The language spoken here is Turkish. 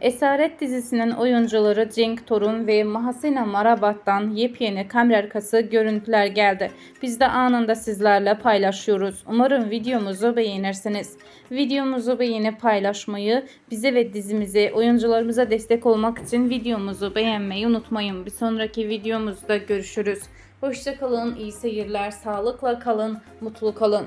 Esaret dizisinin oyuncuları Cenk Torun ve Mahasena Marabat'tan yepyeni kamera arkası görüntüler geldi. Biz de anında sizlerle paylaşıyoruz. Umarım videomuzu beğenirsiniz. Videomuzu beğenip paylaşmayı, bize ve dizimize, oyuncularımıza destek olmak için videomuzu beğenmeyi unutmayın. Bir sonraki videomuzda görüşürüz. Hoşça kalın, iyi seyirler, sağlıkla kalın, mutlu kalın.